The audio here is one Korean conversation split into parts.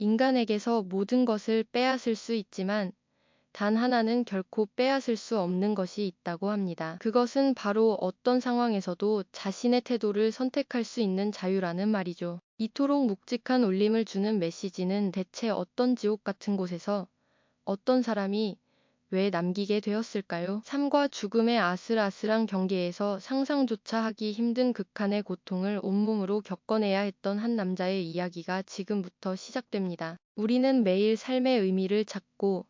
인간에게서 모든 것을 빼앗을 수 있지만 단 하나는 결코 빼앗을 수 없는 것이 있다고 합니다. 그것은 바로 어떤 상황에서도 자신의 태도를 선택할 수 있는 자유라는 말이죠. 이토록 묵직한 울림을 주는 메시지는 대체 어떤 지옥 같은 곳에서 어떤 사람이 왜 남기게 되었을까요? 삶과 죽음의 아슬아슬한 경계에서 상상조차 하기 힘든 극한의 고통을 온몸으로 겪어내야 했던 한 남자의 이야기가 지금부터 시작됩니다. 우리는 매일 삶의 의미를 찾고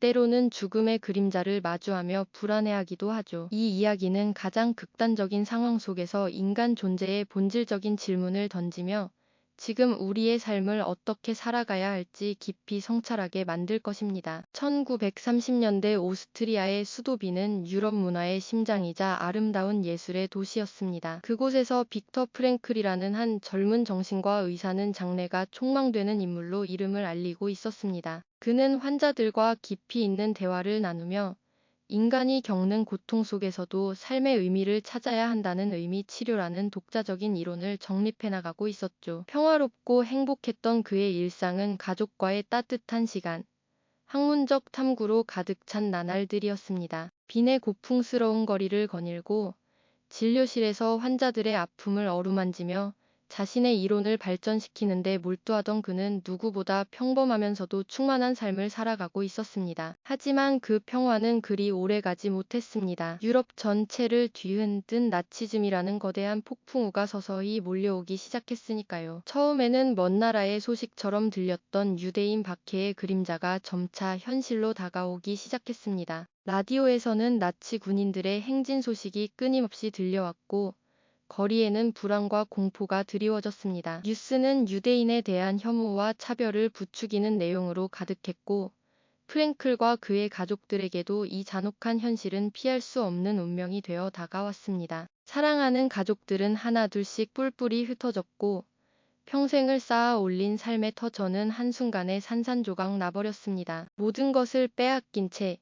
때로는 죽음의 그림자를 마주하며 불안해하기도 하죠. 이 이야기는 가장 극단적인 상황 속에서 인간 존재의 본질적인 질문을 던지며 지금 우리의 삶을 어떻게 살아가야 할지 깊이 성찰하게 만들 것입니다. 1930년대 오스트리아의 수도 비는 유럽 문화의 심장이자 아름다운 예술의 도시였습니다. 그곳에서 빅터 프랭클이라는 한 젊은 정신과 의사는 장래가 촉망되는 인물로 이름을 알리고 있었습니다. 그는 환자들과 깊이 있는 대화를 나누며 인간이 겪는 고통 속에서도 삶의 의미를 찾아야 한다는 의미 치료라는 독자적인 이론을 정립해 나가고 있었죠. 평화롭고 행복했던 그의 일상은 가족과의 따뜻한 시간, 학문적 탐구로 가득 찬 나날들이었습니다. 빈의 고풍스러운 거리를 거닐고 진료실에서 환자들의 아픔을 어루만지며 자신의 이론을 발전시키는데 몰두하던 그는 누구보다 평범하면서도 충만한 삶을 살아가고 있었습니다. 하지만 그 평화는 그리 오래 가지 못했습니다. 유럽 전체를 뒤흔든 나치즘이라는 거대한 폭풍우가 서서히 몰려오기 시작했으니까요. 처음에는 먼 나라의 소식처럼 들렸던 유대인 박해의 그림자가 점차 현실로 다가오기 시작했습니다. 라디오에서는 나치 군인들의 행진 소식이 끊임없이 들려왔고 거리에는 불안과 공포가 드리워졌습니다. 뉴스는 유대인에 대한 혐오와 차별을 부추기는 내용으로 가득했고 프랭클과 그의 가족들에게도 이 잔혹한 현실은 피할 수 없는 운명이 되어 다가왔습니다. 사랑하는 가족들은 하나둘씩 뿔뿔이 흩어졌고 평생을 쌓아 올린 삶의 터전은 한순간에 산산조각 나버렸습니다. 모든 것을 빼앗긴 채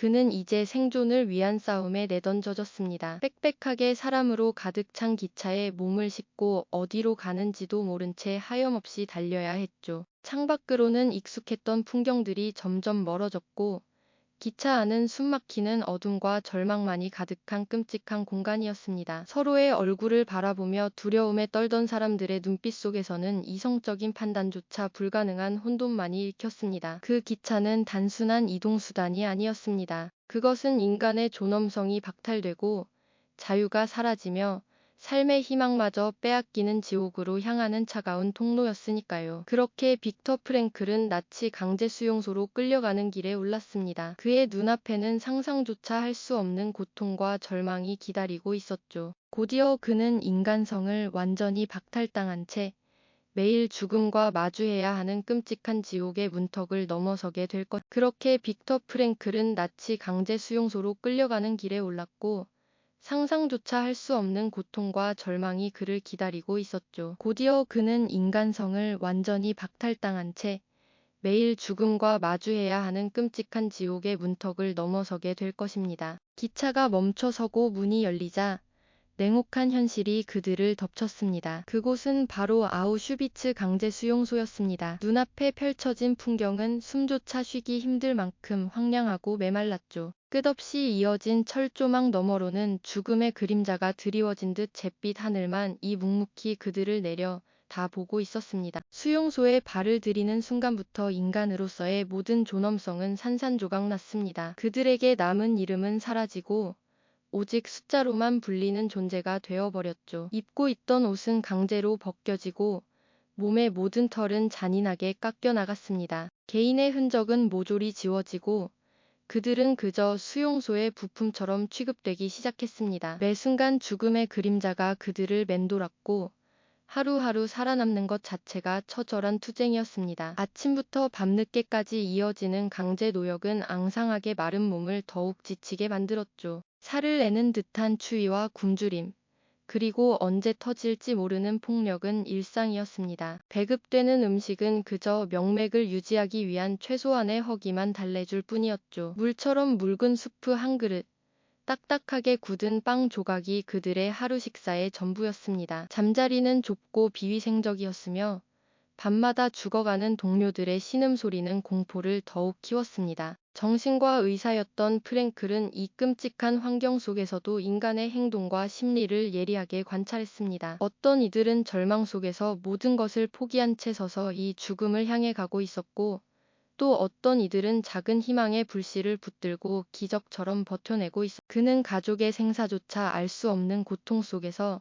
그는 이제 생존을 위한 싸움에 내던져졌습니다. 빽빽하게 사람으로 가득 찬 기차에 몸을 싣고 어디로 가는지도 모른 채 하염없이 달려야 했죠. 창밖으로는 익숙했던 풍경들이 점점 멀어졌고 기차 안은 숨막히는 어둠과 절망만이 가득한 끔찍한 공간이었습니다. 서로의 얼굴을 바라보며 두려움에 떨던 사람들의 눈빛 속에서는 이성적인 판단조차 불가능한 혼돈만이 읽혔습니다. 그 기차는 단순한 이동수단이 아니었습니다. 그것은 인간의 존엄성이 박탈되고 자유가 사라지며 삶의 희망마저 빼앗기는 지옥으로 향하는 차가운 통로였으니까요. 그렇게 빅터 프랭클은 나치 강제 수용소로 끌려가는 길에 올랐습니다. 그의 눈앞에는 상상조차 할 수 없는 고통과 절망이 기다리고 있었죠. 곧이어 그는 인간성을 완전히 박탈당한 채 매일 죽음과 마주해야 하는 끔찍한 지옥의 문턱을 넘어서게 될 것. 그렇게 빅터 프랭클은 나치 강제 수용소로 끌려가는 길에 올랐고 상상조차 할 수 없는 고통과 절망이 그를 기다리고 있었죠. 곧이어 그는 인간성을 완전히 박탈당한 채 매일 죽음과 마주해야 하는 끔찍한 지옥의 문턱을 넘어서게 될 것입니다. 기차가 멈춰서고 문이 열리자 냉혹한 현실이 그들을 덮쳤습니다. 그곳은 바로 아우슈비츠 강제 수용소였습니다. 눈앞에 펼쳐진 풍경은 숨조차 쉬기 힘들 만큼 황량하고 메말랐죠. 끝없이 이어진 철조망 너머로는 죽음의 그림자가 드리워진 듯 잿빛 하늘만 이 묵묵히 그들을 내려 다 보고 있었습니다. 수용소에 발을 들이는 순간부터 인간으로서의 모든 존엄성은 산산조각 났습니다. 그들에게 남은 이름은 사라지고 오직 숫자로만 불리는 존재가 되어버렸죠. 입고 있던 옷은 강제로 벗겨지고 몸의 모든 털은 잔인하게 깎여 나갔습니다. 개인의 흔적은 모조리 지워지고 그들은 그저 수용소의 부품처럼 취급되기 시작했습니다. 매 순간 죽음의 그림자가 그들을 맴돌았고 하루하루 살아남는 것 자체가 처절한 투쟁이었습니다. 아침부터 밤늦게까지 이어지는 강제 노역은 앙상하게 마른 몸을 더욱 지치게 만들었죠. 살을 내는 듯한 추위와 굶주림, 그리고 언제 터질지 모르는 폭력은 일상이었습니다. 배급되는 음식은 그저 명맥을 유지하기 위한 최소한의 허기만 달래줄 뿐이었죠. 물처럼 묽은 수프 한 그릇, 딱딱하게 굳은 빵 조각이 그들의 하루 식사의 전부였습니다. 잠자리는 좁고 비위생적이었으며 밤마다 죽어가는 동료들의 신음소리는 공포를 더욱 키웠습니다. 정신과 의사였던 프랭클은 이 끔찍한 환경 속에서도 인간의 행동과 심리를 예리하게 관찰했습니다. 어떤 이들은 절망 속에서 모든 것을 포기한 채 서서 이 죽음을 향해 가고 있었고, 또 어떤 이들은 작은 희망의 불씨를 붙들고 기적처럼 버텨내고 있어. 그는 가족의 생사조차 알 수 없는 고통 속에서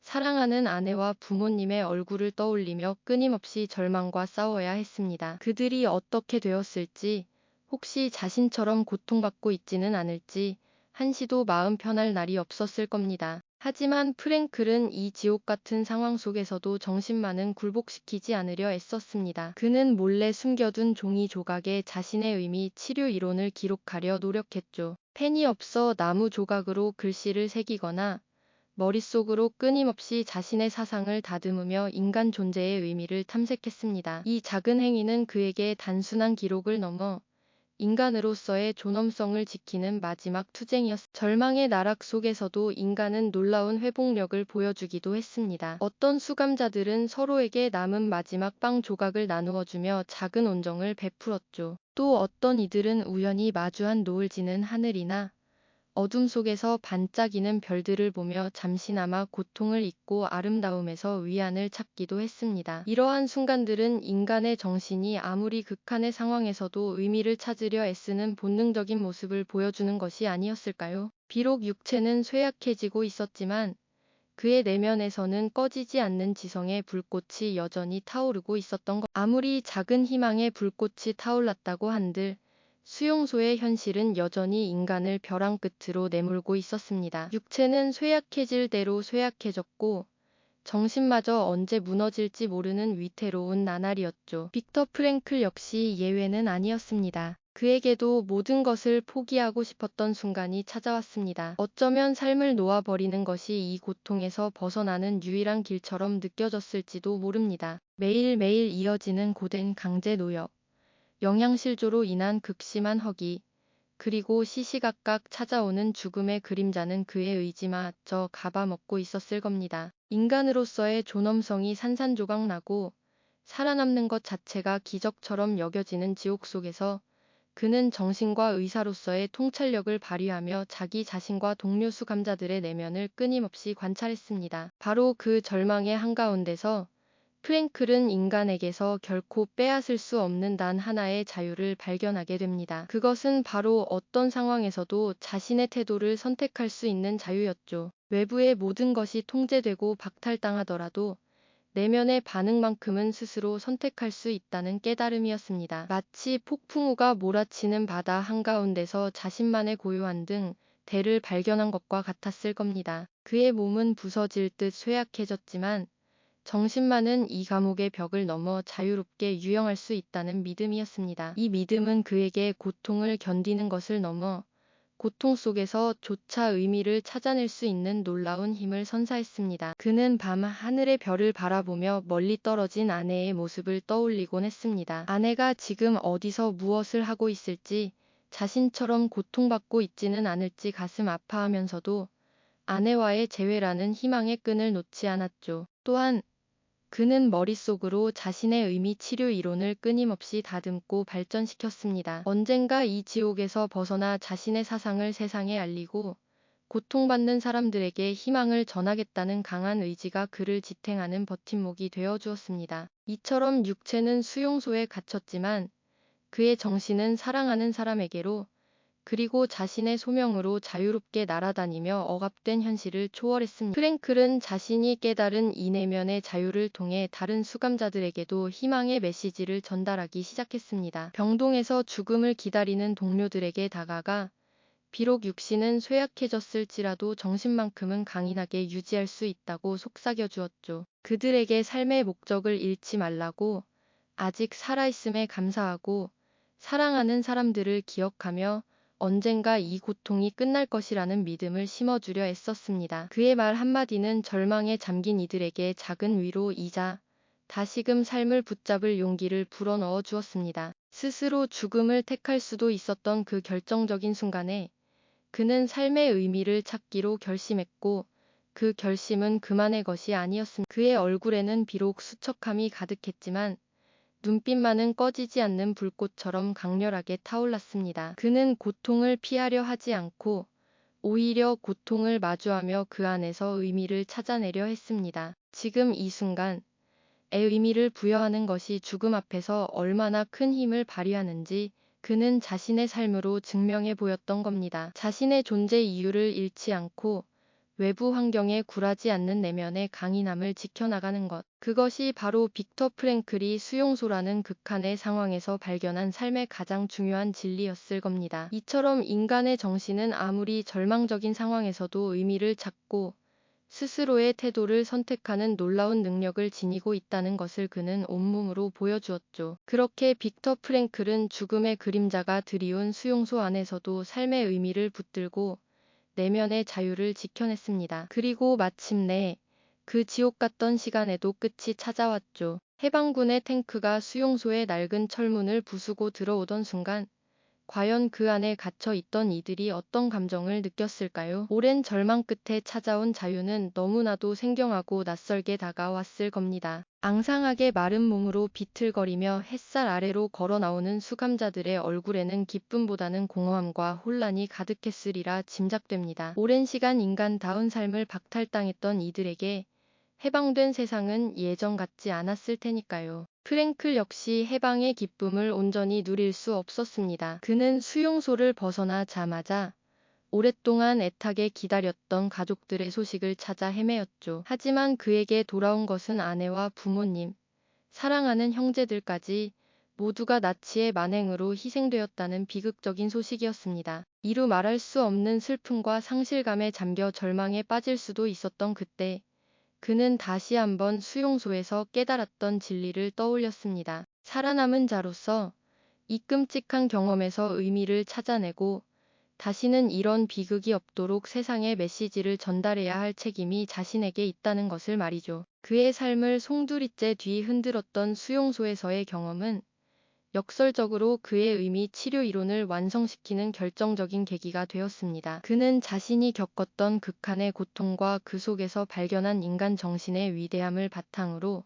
사랑하는 아내와 부모님의 얼굴을 떠올리며 끊임없이 절망과 싸워야 했습니다. 그들이 어떻게 되었을지, 혹시 자신처럼 고통받고 있지는 않을지, 한시도 마음 편할 날이 없었을 겁니다. 하지만 프랭클은 이 지옥 같은 상황 속에서도 정신만은 굴복시키지 않으려 애썼습니다. 그는 몰래 숨겨둔 종이 조각에 자신의 의미 치료 이론을 기록하려 노력했죠. 펜이 없어 나무 조각으로 글씨를 새기거나 머릿속으로 끊임없이 자신의 사상을 다듬으며 인간 존재의 의미를 탐색했습니다. 이 작은 행위는 그에게 단순한 기록을 넘어 인간으로서의 존엄성을 지키는 마지막 투쟁이었습니다. 절망의 나락 속에서도 인간은 놀라운 회복력을 보여주기도 했습니다. 어떤 수감자들은 서로에게 남은 마지막 빵 조각을 나누어주며 작은 온정을 베풀었죠. 또 어떤 이들은 우연히 마주한 노을 지는 하늘이나 어둠 속에서 반짝이는 별들을 보며 잠시나마 고통을 잊고 아름다움에서 위안을 찾기도 했습니다. 이러한 순간들은 인간의 정신이 아무리 극한의 상황에서도 의미를 찾으려 애쓰는 본능적인 모습을 보여주는 것이 아니었을까요? 비록 육체는 쇠약해지고 있었지만 그의 내면에서는 꺼지지 않는 지성의 불꽃이 여전히 타오르고 있었던 것. 아무리 작은 희망의 불꽃이 타올랐다고 한들 수용소의 현실은 여전히 인간을 벼랑 끝으로 내몰고 있었습니다. 육체는 쇠약해질 대로 쇠약해졌고 정신마저 언제 무너질지 모르는 위태로운 나날이었죠. 빅터 프랭클 역시 예외는 아니었습니다. 그에게도 모든 것을 포기하고 싶었던 순간이 찾아왔습니다. 어쩌면 삶을 놓아버리는 것이 이 고통에서 벗어나는 유일한 길처럼 느껴졌을지도 모릅니다. 매일매일 이어지는 고된 강제 노역. 영양실조로 인한 극심한 허기, 그리고 시시각각 찾아오는 죽음의 그림자는 그의 의지마저 갚아먹고 있었을 겁니다. 인간으로서의 존엄성이 산산조각 나고 살아남는 것 자체가 기적처럼 여겨지는 지옥 속에서 그는 정신과 의사로서의 통찰력을 발휘하며 자기 자신과 동료 수감자들의 내면을 끊임없이 관찰했습니다. 바로 그 절망의 한가운데서 프랭클은 인간에게서 결코 빼앗을 수 없는 단 하나의 자유를 발견하게 됩니다. 그것은 바로 어떤 상황에서도 자신의 태도를 선택할 수 있는 자유였죠. 외부의 모든 것이 통제되고 박탈당하더라도 내면의 반응만큼은 스스로 선택할 수 있다는 깨달음이었습니다. 마치 폭풍우가 몰아치는 바다 한가운데서 자신만의 고요한 등 대를 발견한 것과 같았을 겁니다. 그의 몸은 부서질 듯 쇠약해졌지만 정신만은 이 감옥의 벽을 넘어 자유롭게 유영할 수 있다는 믿음이었습니다. 이 믿음은 그에게 고통을 견디는 것을 넘어 고통 속에서 조차 의미를 찾아낼 수 있는 놀라운 힘을 선사했습니다. 그는 밤 하늘의 별을 바라보며 멀리 떨어진 아내의 모습을 떠올리곤 했습니다. 아내가 지금 어디서 무엇을 하고 있을지, 자신처럼 고통받고 있지는 않을지 가슴 아파하면서도 아내와의 재회라는 희망의 끈을 놓지 않았죠. 또한 그는 머릿속으로 자신의 의미 치료 이론을 끊임없이 다듬고 발전시켰습니다. 언젠가 이 지옥에서 벗어나 자신의 사상을 세상에 알리고 고통받는 사람들에게 희망을 전하겠다는 강한 의지가 그를 지탱하는 버팀목이 되어 주었습니다. 이처럼 육체는 수용소에 갇혔지만 그의 정신은 사랑하는 사람에게로 그리고 자신의 소명으로 자유롭게 날아다니며 억압된 현실을 초월했습니다. 프랭클은 자신이 깨달은 이 내면의 자유를 통해 다른 수감자들에게도 희망의 메시지를 전달하기 시작했습니다. 병동에서 죽음을 기다리는 동료들에게 다가가 비록 육신은 쇠약해졌을지라도 정신만큼은 강인하게 유지할 수 있다고 속삭여 주었죠. 그들에게 삶의 목적을 잃지 말라고 아직 살아있음에 감사하고 사랑하는 사람들을 기억하며 언젠가 이 고통이 끝날 것이라는 믿음을 심어주려 애썼습니다. 그의 말 한마디는 절망에 잠긴 이들에게 작은 위로이자 다시금 삶을 붙잡을 용기를 불어넣어 주었습니다. 스스로 죽음을 택할 수도 있었던 그 결정적인 순간에 그는 삶의 의미를 찾기로 결심했고 그 결심은 그만의 것이 아니었습니다. 그의 얼굴에는 비록 수척함이 가득했지만 눈빛만은 꺼지지 않는 불꽃처럼 강렬하게 타올랐습니다. 그는 고통을 피하려 하지 않고 오히려 고통을 마주하며 그 안에서 의미를 찾아내려 했습니다. 지금 이 순간 의 의미를 부여하는 것이 죽음 앞에서 얼마나 큰 힘을 발휘하는지 그는 자신의 삶으로 증명해 보였던 겁니다. 자신의 존재 이유를 잃지 않고 외부 환경에 굴하지 않는 내면의 강인함을 지켜나가는 것. 그것이 바로 빅터 프랭클이 수용소라는 극한의 상황에서 발견한 삶의 가장 중요한 진리였을 겁니다. 이처럼 인간의 정신은 아무리 절망적인 상황에서도 의미를 찾고 스스로의 태도를 선택하는 놀라운 능력을 지니고 있다는 것을 그는 온몸으로 보여주었죠. 그렇게 빅터 프랭클은 죽음의 그림자가 드리운 수용소 안에서도 삶의 의미를 붙들고 내면의 자유를 지켜냈습니다. 그리고 마침내 그 지옥 같던 시간에도 끝이 찾아왔죠. 해방군의 탱크가 수용소의 낡은 철문을 부수고 들어오던 순간 과연 그 안에 갇혀 있던 이들이 어떤 감정을 느꼈을까요? 오랜 절망 끝에 찾아온 자유는 너무나도 생경하고 낯설게 다가왔을 겁니다. 앙상하게 마른 몸으로 비틀거리며 햇살 아래로 걸어 나오는 수감자들의 얼굴에는 기쁨보다는 공허함과 혼란이 가득했으리라 짐작됩니다. 오랜 시간 인간다운 삶을 박탈당했던 이들에게 해방된 세상은 예전 같지 않았을 테니까요. 프랭클 역시 해방의 기쁨을 온전히 누릴 수 없었습니다. 그는 수용소를 벗어나자마자 오랫동안 애타게 기다렸던 가족들의 소식을 찾아 헤매었죠. 하지만 그에게 돌아온 것은 아내와 부모님, 사랑하는 형제들까지 모두가 나치의 만행으로 희생되었다는 비극적인 소식이었습니다. 이루 말할 수 없는 슬픔과 상실감에 잠겨 절망에 빠질 수도 있었던 그때 그는 다시 한번 수용소에서 깨달았던 진리를 떠올렸습니다. 살아남은 자로서 이 끔찍한 경험에서 의미를 찾아내고 다시는 이런 비극이 없도록 세상에 메시지를 전달해야 할 책임이 자신에게 있다는 것을 말이죠. 그의 삶을 송두리째 뒤 흔들었던 수용소에서의 경험은 역설적으로 그의 의미 치료 이론을 완성시키는 결정적인 계기가 되었습니다. 그는 자신이 겪었던 극한의 고통과 그 속에서 발견한 인간 정신의 위대함을 바탕으로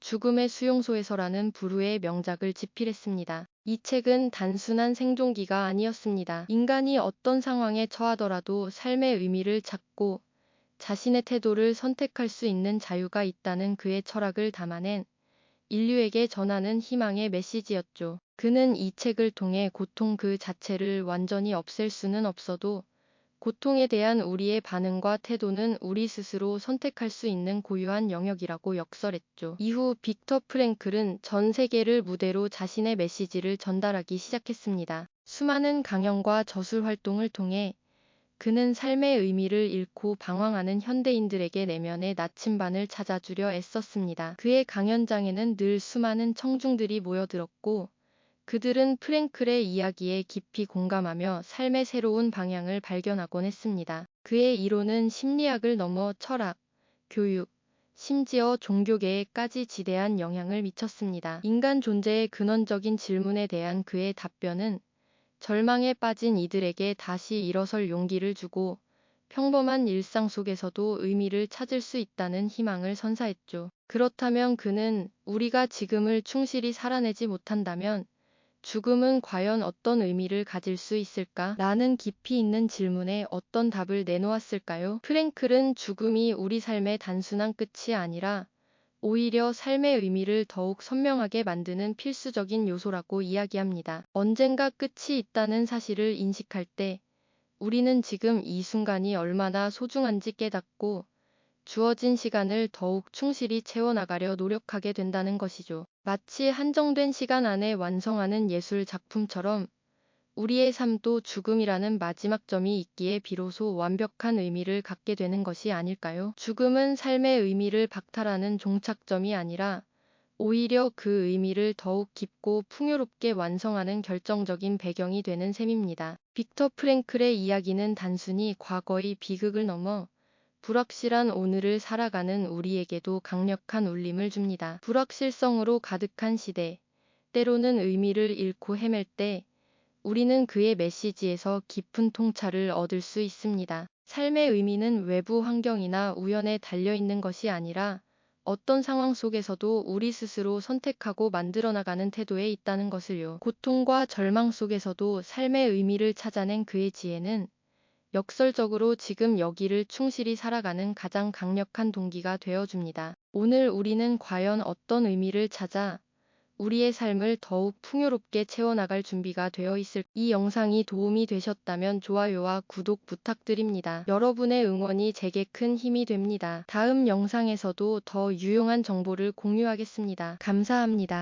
죽음의 수용소에서라는 부르의 명작을 집필했습니다. 이 책은 단순한 생존기가 아니었습니다. 인간이 어떤 상황에 처하더라도 삶의 의미를 찾고 자신의 태도를 선택할 수 있는 자유가 있다는 그의 철학을 담아낸 인류에게 전하는 희망의 메시지였죠. 그는 이 책을 통해 고통 그 자체를 완전히 없앨 수는 없어도 고통에 대한 우리의 반응과 태도는 우리 스스로 선택할 수 있는 고유한 영역이라고 역설했죠. 이후 빅터 프랭클은 전 세계를 무대로 자신의 메시지를 전달하기 시작했습니다. 수많은 강연과 저술 활동을 통해 그는 삶의 의미를 잃고 방황하는 현대인들에게 내면의 나침반을 찾아주려 애썼습니다. 그의 강연장에는 늘 수많은 청중들이 모여들었고 그들은 프랭클의 이야기에 깊이 공감하며 삶의 새로운 방향을 발견하곤 했습니다. 그의 이론은 심리학을 넘어 철학, 교육, 심지어 종교계에까지 지대한 영향을 미쳤습니다. 인간 존재의 근원적인 질문에 대한 그의 답변은 절망에 빠진 이들에게 다시 일어설 용기를 주고 평범한 일상 속에서도 의미를 찾을 수 있다는 희망을 선사했죠. 그렇다면 그는 우리가 지금을 충실히 살아내지 못한다면 죽음은 과연 어떤 의미를 가질 수 있을까? 라는 깊이 있는 질문에 어떤 답을 내놓았을까요? 프랭클은 죽음이 우리 삶의 단순한 끝이 아니라 오히려 삶의 의미를 더욱 선명하게 만드는 필수적인 요소라고 이야기합니다. 언젠가 끝이 있다는 사실을 인식할 때 우리는 지금 이 순간이 얼마나 소중한지 깨닫고 주어진 시간을 더욱 충실히 채워나가려 노력하게 된다는 것이죠. 마치 한정된 시간 안에 완성하는 예술 작품처럼 우리의 삶도 죽음이라는 마지막 점이 있기에 비로소 완벽한 의미를 갖게 되는 것이 아닐까요? 죽음은 삶의 의미를 박탈하는 종착점이 아니라 오히려 그 의미를 더욱 깊고 풍요롭게 완성하는 결정적인 배경이 되는 셈입니다. 빅터 프랭클의 이야기는 단순히 과거의 비극을 넘어 불확실한 오늘을 살아가는 우리에게도 강력한 울림을 줍니다. 불확실성으로 가득한 시대, 때로는 의미를 잃고 헤맬 때 우리는 그의 메시지에서 깊은 통찰을 얻을 수 있습니다. 삶의 의미는 외부 환경이나 우연에 달려 있는 것이 아니라 어떤 상황 속에서도 우리 스스로 선택하고 만들어 나가는 태도에 있다는 것을요. 고통과 절망 속에서도 삶의 의미를 찾아낸 그의 지혜는 역설적으로 지금 여기를 충실히 살아가는 가장 강력한 동기가 되어줍니다. 오늘 우리는 과연 어떤 의미를 찾아 우리의 삶을 더욱 풍요롭게 채워나갈 준비가 되어 있을 이 영상이 도움이 되셨다면 좋아요와 구독 부탁드립니다. 여러분의 응원이 제게 큰 힘이 됩니다. 다음 영상에서도 더 유용한 정보를 공유하겠습니다. 감사합니다.